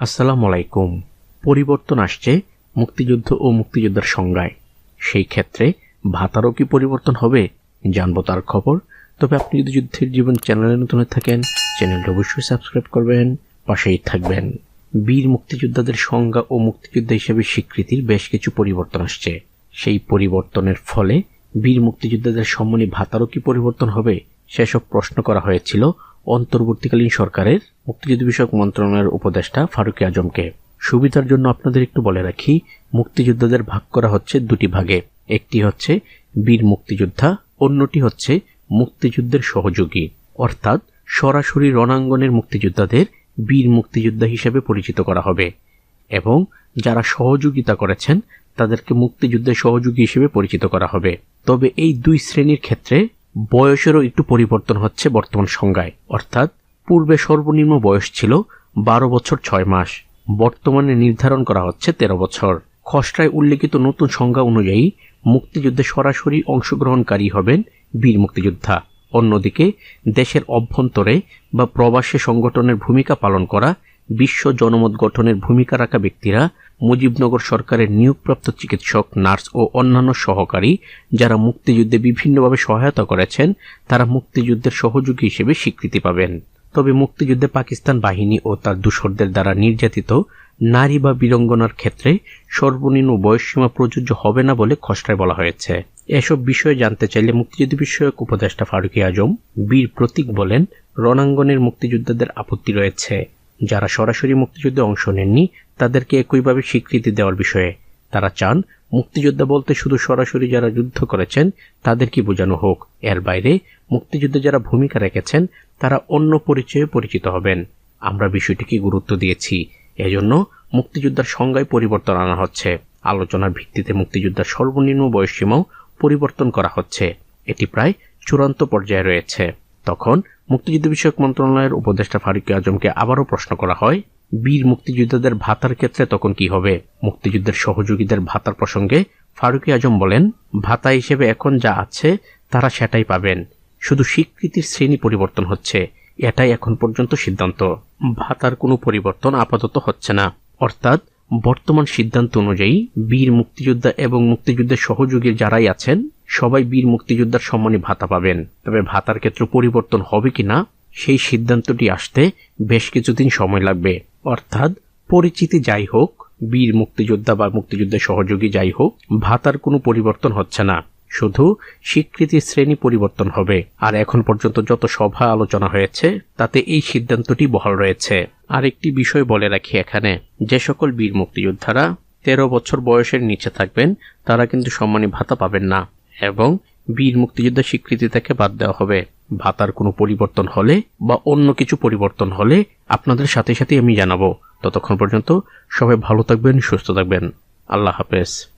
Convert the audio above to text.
আসসালামু আলাইকুম পরিবর্তন আসছে, মুক্তিযুদ্ধ ও মুক্তিযোদ্ধার সংজ্ঞায়। সেই ক্ষেত্রে ভাতারও কি পরিবর্তন হবে, জানব তার খবর। তবে আপনি যদি যুদ্ধের জীবন চ্যানেলে নতুন হয়ে থাকেন, চ্যানেলটা অবশ্যই সাবস্ক্রাইব করবেন, পাশেই থাকবেন। বীর মুক্তিযোদ্ধাদের সংজ্ঞা ও মুক্তিযোদ্ধা হিসেবে স্বীকৃতির বেশ কিছু পরিবর্তন আসছে। সেই পরিবর্তনের ফলে বীর মুক্তিযোদ্ধাদের সম্মানী ভাতারও কি পরিবর্তন হবে, সেসব প্রশ্ন করা হয়েছিল অন্তর্বর্তীকালীন সরকারের মুক্তিযুদ্ধ বিষয়ক মন্ত্রণালয়ের উপদেষ্টা ফারুকি আজমকে। সুবিধার জন্য আপনাদের একটু বলে রাখি, মুক্তিযোদ্ধাদের ভাগ করা হচ্ছে দুটি ভাগে। একটি হচ্ছে বীর মুক্তিযোদ্ধা, অন্যটি হচ্ছে মুক্তিযুদ্ধের সহযোগী। অর্থাৎ সরাসরি রণাঙ্গনের মুক্তিযোদ্ধাদের বীর মুক্তিযোদ্ধা হিসেবে পরিচিত করা হবে। এবং যারা সহযোগিতা করেছেন, তাদেরকে মুক্তিযুদ্ধের সহযোগী হিসেবে পরিচিত করা হবে। তবে এই দুই শ্রেণির ক্ষেত্রে বয়সেরও একটু পরিবর্তন হচ্ছে বর্তমান সংজ্ঞায়। অর্থাৎ পূর্বে সর্বনিম্ন বয়স ছিল বারো বছর ছয় মাস। বর্তমানে নির্ধারণ করা হচ্ছে তেরো বছর। খসড়ায় উল্লেখিত নতুন সংজ্ঞা অনুযায়ী মুক্তিযুদ্ধে সরাসরি অংশগ্রহণকারী হবেন বীর মুক্তিযোদ্ধা। অন্যদিকে, দেশের অভ্যন্তরে বা প্রবাসী সংগঠনের ভূমিকা পালন করা, বিশ্ব জনমত গঠনের ভূমিকা রাখা ব্যক্তিরা মুজিবনগর সরকারের নিয়োগপ্রাপ্ত চিকিৎসক, নার্স ও অন্যান্য সহকারী যারা মুক্তিযুদ্ধে বিভিন্নভাবে সহায়তা করেছেন, তারা মুক্তিযুদ্ধের সহযোগী হিসেবে স্বীকৃতি পাবেন। তবে মুক্তিযুদ্ধে পাকিস্তান বাহিনী ও তার দূষরদের দ্বারা নির্যাতিত নারী বা বীরঙ্গনার ক্ষেত্রে সর্বনিম্ন বয়সসীমা প্রযোজ্য হবে না বলে খসড়ায় বলা হয়েছে। এসব বিষয়ে জানতে চাইলে মুক্তিযুদ্ধ বিষয়ক উপদেষ্টা ফারুকি আজম, বীর প্রতীক বলেন, রণাঙ্গনের মুক্তিযোদ্ধাদের আপত্তি রয়েছে। যারা সরাসরি মুক্তিযুদ্ধে অংশ নেননি, তাদেরকে একইভাবে স্বীকৃতি দেওয়ার বিষয়ে তারা চান, মুক্তিযোদ্ধা বলতে শুধু সরাসরি যারা যুদ্ধ করেছেন তাদেরকে বোঝানো হোক। এর বাইরে, মুক্তিযুদ্ধে যারা ভূমিকা রেখেছেন, তারা অন্য পরিচয়ে পরিচিত হবেন। আমরা বিষয়টিকে গুরুত্ব দিয়েছি। এজন্য মুক্তিযোদ্ধার সংজ্ঞায় পরিবর্তন আনা হচ্ছে। আলোচনার ভিত্তিতে মুক্তিযোদ্ধার সর্বনিম্ন বয়সসীমাও পরিবর্তন করা হচ্ছে। এটি প্রায় চূড়ান্ত পর্যায়ে রয়েছে। তখন মুক্তিযুদ্ধ বিষয়ক মন্ত্রণালয়ের উপদেষ্টা ফারুক আজমকে আবারও প্রশ্ন করা হয় বীর মুক্তিযোদ্ধাদের ভাতার ক্ষেত্রে তখন কি হবে? মুক্তিযুদ্ধের সহযোগীদের ভাতার প্রসঙ্গে ফারুকি আজম বলেন, ভাতা হিসেবে এখন যা আছে, তারা সেটাই পাবেন। শুধু স্বীকৃতির শ্রেণি পরিবর্তন হচ্ছে, এটাই এখন পর্যন্ত সিদ্ধান্ত। ভাতার কোনো পরিবর্তন আপাতত হচ্ছে না। অর্থাৎ, বর্তমান সিদ্ধান্ত অনুযায়ী বীর মুক্তিযোদ্ধা এবং মুক্তিযুদ্ধের সহযোগী যারাই আছেন, সবাই বীর মুক্তিযোদ্ধার সম্মানে ভাতা পাবেন। তবে ভাতার ক্ষেত্রে পরিবর্তন হবে কিনা সেই সিদ্ধান্তটি আসতে বেশ কিছুদিন সময় লাগবে। অর্থাৎ পরিচিতি যাই হোক, বীর মুক্তিযোদ্ধা বা মুক্তিযুদ্ধের সহযোগী যাই হোক, ভাতার কোনো পরিবর্তন হচ্ছে না। শুধু স্বীকৃতির শ্রেণি পরিবর্তন হবে। আর এখন পর্যন্ত যত সভা আলোচনা হয়েছে, তাতে এই সিদ্ধান্তটি বহাল রয়েছে। আর একটি বিষয় বলে রাখি এখানে। যে সকল বীর মুক্তিযোদ্ধারা তেরো বছর বয়সের নিচে থাকবেন, তারা কিন্তু সম্মানী ভাতা পাবেন না। এবং বীর মুক্তিযোদ্ধা স্বীকৃতি থেকে বাদ দেওয়া হবে। ভাতার কোনো পরিবর্তন হলে বা অন্য কিছু পরিবর্তন হলে আপনাদের সাথে সাথে আমি জানাব। ততক্ষণ পর্যন্ত সবাই ভালো থাকবেন, সুস্থ থাকবেন। আল্লাহ হাফেজ।